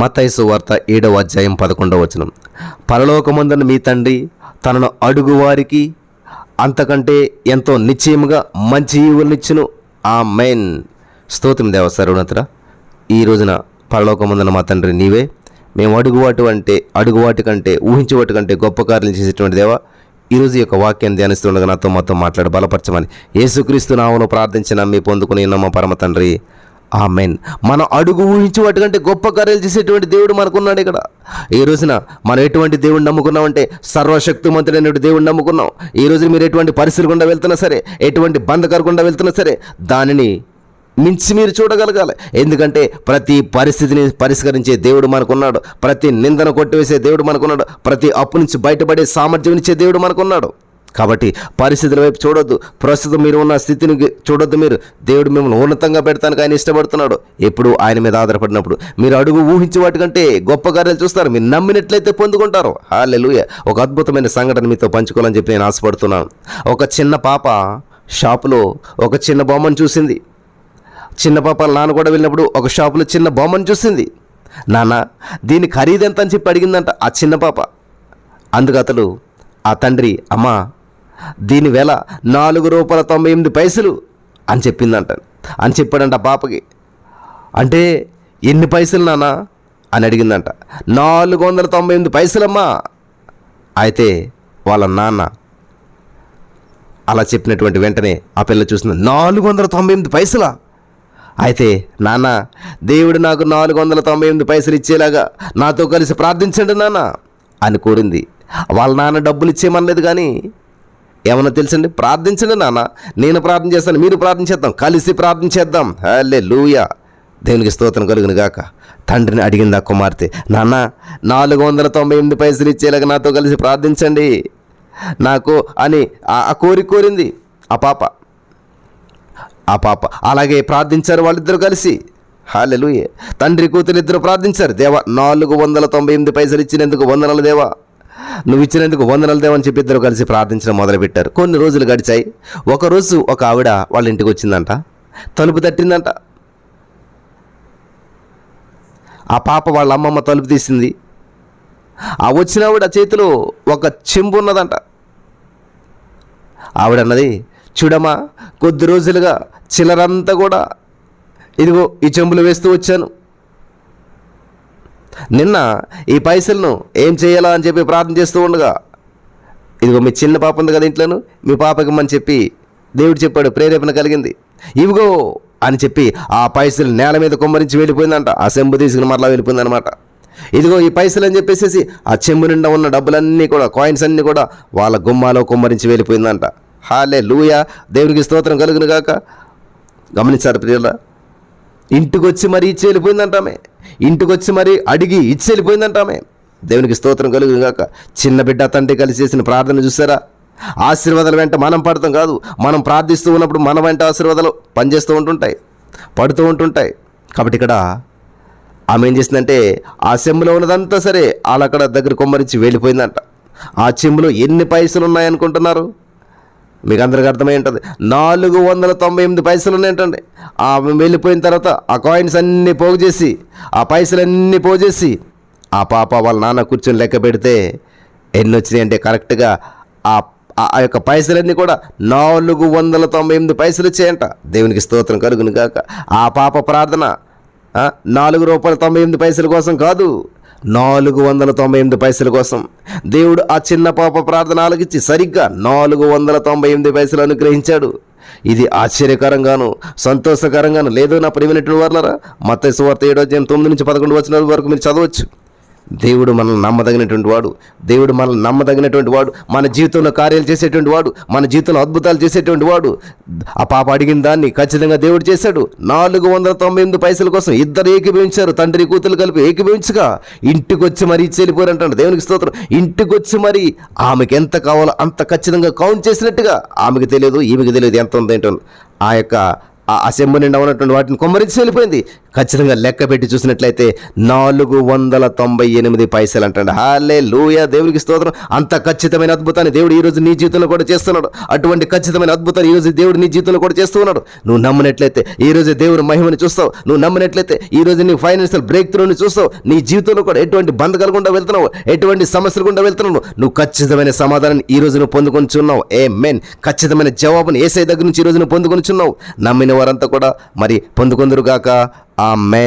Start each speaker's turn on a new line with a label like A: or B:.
A: మతైసు వార్త ఏడవ అధ్యాయం పదకొండవ వచనం. పరలోకమందున మీ తండ్రి తనను అడుగువారికి అంతకంటే ఎంతో నిశ్చయముగా మంచి ఈవులనిచ్చును ఆ మెయిన్ స్తోత్రం దేవ సర్వనతురా ఈ రోజున పరలోకమందున మా తండ్రి నీవే. మేము అడుగువాటు అంటే అడుగువాటి కంటే ఊహించేవాటి కంటే గొప్ప కార్యం చేసేటువంటి దేవా ఈరోజు యొక్క వాక్యాన్ని ధ్యానిస్తుండగా నాతో మాతో మాట్లాడి బలపరచమని. యేసుక్రీస్తు నామను ప్రార్థించిన మీ పొందుకుని నమ్మ పరమ తండ్రి? ఆ మెయిన్ మనం అడుగు ఊహించి వాటికంటే గొప్ప కార్యాలు చేసేటువంటి దేవుడు మనకున్నాడు ఇక్కడ. ఈ రోజున మనం ఎటువంటి దేవుడు నమ్ముకున్నామంటే సర్వశక్తిమంతుడైనటువంటి దేవుడు నమ్ముకున్నాం. ఈ రోజు మీరు ఎటువంటి పరిస్థితి గుండా వెళ్తున్నా సరే ఎటువంటి బంధకాలు గుండా వెళ్తున్నా సరే దానిని మించి మీరు చూడగలగాలి. ఎందుకంటే ప్రతి పరిస్థితిని పరిష్కరించే దేవుడు మనకున్నాడు. ప్రతి నిందను కొట్టివేసే దేవుడు మనకున్నాడు. ప్రతి అప్పు నుంచి బయటపడే సామర్థ్యం ఇచ్చే దేవుడు మనకున్నాడు. కాబట్టి పరిస్థితుల వైపు చూడొద్దు. ప్రస్తుతం మీరు ఉన్న స్థితిని చూడొద్దు మీరు. దేవుడు మిమ్మల్ని ఉన్నతంగా పెడతానికి ఆయన ఇష్టపడుతున్నాడు. ఎప్పుడు ఆయన మీద ఆధారపడినప్పుడు. మీరు అడుగు ఊహించే వాటికంటే గొప్ప కార్యాలు చూస్తారు. మీరు నమ్మినట్లయితే పొందుకుంటారు. హాలెలుయ ఒక అద్భుతమైన సంఘటన మీతో పంచుకోవాలని చెప్పి నేను ఆశపడుతున్నాను. ఒక చిన్న పాప షాపులో ఒక చిన్న బొమ్మను చూసింది. చిన్న పాప నాన్న కూడా వెళ్ళినప్పుడు ఒక షాపులో చిన్న బొమ్మను చూసింది. నాన్న దీని ఖరీదు ఎంత అని చెప్పి అడిగిందంట ఆ చిన్న పాప. అందుకు అతడు ఆ తండ్రి అమ్మా దీని వెల నాలుగు రూపాయల తొంభై ఎనిమిది పైసలు అని చెప్పిందంట. అని చెప్పాడంట పాపకి. అంటే ఎన్ని పైసలు నాన్న? అని అడిగిందంట. నాలుగు వందల తొంభై ఎనిమిది పైసలమ్మా. అయితే వాళ్ళ నాన్న అలా చెప్పినటువంటి వెంటనే ఆ పిల్ల చూసింది నాలుగు వందల తొంభై ఎనిమిది పైసలా? అయితే నాన్న దేవుడు నాకు నాలుగు వందల తొంభై ఎనిమిది పైసలు ఇచ్చేలాగా నాతో కలిసి ప్రార్థించండి నాన్న అని కోరింది. వాళ్ళ నాన్న డబ్బులు ఇచ్చేయమనలేదు కానీ ఏమన్నా తెలుసండి? ప్రార్థించండి నాన్న. నేను ప్రార్థన చేస్తాను మీరు ప్రార్థన చేద్దాం కలిసి ప్రార్థన చేద్దాం. హలే లూయా దేవునికి స్తోత్రం కలుగును గాక. తండ్రిని అడిగింది ఆ కుమార్తె నాన్న నాలుగు వందల తొంభై ఎనిమిది పైసలు ఇచ్చేలాగా నాతో కలిసి ప్రార్థించండి. నాకు అని ఆ ఆ కోరిక కోరింది ఆ పాప. ఆ పాప. అలాగే ప్రార్థించారు వాళ్ళిద్దరూ కలిసి. హాలెలుయే తండ్రి కూతురు ఇద్దరు ప్రార్థించారు దేవా నాలుగు వందల తొంభై ఎనిమిది పైసలు ఇచ్చినందుకు వందనాలు దేవా. నువ్వు ఇచ్చినందుకు వందనాలు చెప్పి ఇద్దరు కలిసి ప్రార్థించడం మొదలుపెట్టారు. కొన్ని రోజులు గడిచాయి. ఒకరోజు ఒక ఆవిడ వాళ్ళ ఇంటికి వచ్చిందంట. తలుపు తట్టిందంట. ఆ పాప వాళ్ళ అమ్మమ్మ తలుపు తీసింది. ఆ వచ్చిన ఆవిడ చేతిలో ఒక చెంబు ఉన్నదంట. ఆవిడ అన్నది చూడమ్మా కొద్ది రోజులుగా చిల్లరంతా కూడా ఇదిగో ఈ చెంబులు వేస్తూ వచ్చాను. నిన్న ఈ పైసలను ఏం చేయాలా అని చెప్పి ప్రార్థన చేస్తూ ఉండగా ఇదిగో మీ చిన్న పాప ఉంది కదా ఇంట్లోను మీ పాపకి అని చెప్పి దేవుడు చెప్పాడు ప్రేరేపణ కలిగింది. ఇవిగో అని చెప్పి ఆ పైసలు నేల మీద కుమ్మరించి వెళ్ళిపోయిందంట ఆ చెంబు తీసుకుని మరలా వెళ్ళిపోయిందనమాట ఇదిగో ఈ పైసలు అని చెప్పేసి ఆ చెంబు నిండా ఉన్న డబ్బులన్నీ కూడా కాయిన్స్ అన్నీ కూడా వాళ్ళ గుమ్మాలో కుమ్మరించి వెళ్ళిపోయిందంట. హాలే లూయా దేవునికి స్తోత్రం కలుగును గాక. గమనించారు ప్రియుల ఇంటికి వచ్చి మరీ ఇచ్చి వెళ్ళిపోయిందంటామే ఇంటికి వచ్చి మరీ అడిగి ఇచ్చి వెళ్ళిపోయిందంటామే దేవునికి స్తోత్రం కలుగును గాక. చిన్న బిడ్డ తండ్రి కలిసి చేసిన ప్రార్థన చూసారా? ఆశీర్వాదాల వెంట మనం పడతాం కాదు. మనం ప్రార్థిస్తూ ఉన్నప్పుడు మన వెంట ఆశీర్వాదాలు పనిచేస్తూ ఉంటుంటాయి. పడుతూ ఉంటుంటాయి. కాబట్టి ఇక్కడ ఆమె ఏం చేసిందంటే ఆ చెంబులో ఉన్నదంతా సరే వాళ్ళు అక్కడ దగ్గర కొమ్మరించి వెళ్ళిపోయిందంట ఆ చెంబులో ఎన్ని పైసలు ఉన్నాయనుకుంటున్నారు మీకు అందరికి అర్థమై ఉంటుంది. నాలుగు వందల తొంభై ఎనిమిది పైసలు ఉన్నాయంటండి. ఆ వెళ్ళిపోయిన తర్వాత ఆ కాయిన్స్ అన్నీ పోగు చేసి ఆ పైసలన్నీ పోగు చేసి ఆ పాప వాళ్ళ నాన్న కూర్చొని లెక్క పెడితే ఎన్ని వచ్చినాయి అంటే కరెక్ట్గా ఆ ఆ- ఆ యొక్క పైసలన్నీ కూడా నాలుగు వందల తొంభై ఎనిమిది పైసలు వచ్చాయంట. దేవునికి స్తోత్రం కలుగును కాక ఆ పాప ప్రార్థన నాలుగు రూపాయల తొంభై ఎనిమిది పైసల కోసం కాదు. నాలుగు వందల తొంభై ఎనిమిది పైసల కోసం దేవుడు ఆ చిన్న పాప ప్రార్థన ఆలకిచ్చి సరిగ్గా నాలుగు వందల తొంభై ఎనిమిది పైసలు అనుగ్రహించాడు. ఇది ఆశ్చర్యకరంగాను సంతోషకరంగాను లేదు నా ప్రియమైనటువంటి వాళ్ళరా మత సువార్త ఏడో తొమ్మిది నుంచి పదకొండు వచ్చిన వరకు మీరు చదవచ్చు. దేవుడు మనల్ని నమ్మదగినటువంటి వాడు. దేవుడు మనల్ని నమ్మదగినటువంటి వాడు. మన జీవితంలో కార్యాలు చేసేటువంటి వాడు. మన జీవితంలో అద్భుతాలు చేసేటువంటి వాడు. ఆ పాప అడిగిన దాన్ని ఖచ్చితంగా దేవుడు చేశాడు. నాలుగు వందల తొంభై ఎనిమిది పైసల కోసం ఇద్దరు ఏకీభవించారు. తండ్రి కూతురు కలిపి ఏకీభవించగా ఇంటికి వచ్చి మరీ ఇచ్చి అంటాడు. దేవునికి స్తోత్రం. ఇంటికి వచ్చి మరి ఆమెకి ఎంత కావాలో అంత ఖచ్చితంగా కౌంట్ చేసినట్టుగా ఆమెకి తెలియదు ఈమెకి తెలియదు ఎంత ఉందేంటో ఆ యొక్క ఆ అసెంబ్లీ నిండా ఉన్నటువంటి వాటిని కొమ్మరించి వెళ్ళిపోయింది ఖచ్చితంగా లెక్క పెట్టి చూసినట్లయితే నాలుగు వందల తొంభై ఎనిమిది పైసలు అంటాడు. హాలే లూయ దేవుడికి స్తోత్రం. అంత ఖచ్చితమైన అద్భుతాన్ని దేవుడు ఈ రోజు నీ జీవితంలో కూడా చేస్తున్నాడు. అటువంటి ఖచ్చితమైన అద్భుతాన్ని ఈ రోజు దేవుడు నీ జీవితంలో కూడా చేస్తూ ఉన్నాడు. నువ్వు నమ్మినట్లయితే ఈ రోజు దేవుడు మహిమని చూస్తావు. నువ్వు నమ్మినట్లయితే ఈ రోజు నీ ఫైనాన్షియల్ బ్రేక్ త్రూని చూస్తావు. నీ జీవితంలో కూడా ఎటువంటి బంధకాలు గుండా వెళ్తున్నావు. ఎటువంటి సమస్యలు గుండా వెళ్తున్నావు. నువ్వు ఖచ్చితమైన సమాధానం ఈ నువ్వు పొందుకొని చున్నావు ఏ మెన్ ఖచ్చితమైన జవాబుని ఏసై దగ్గర నుంచి ఈ నువ్వు పొందుకొని పొందుకొనిచున్నావు నమ్మిన వారంతా కూడా మరి పొందుకుందరుగాక ఆ మెన్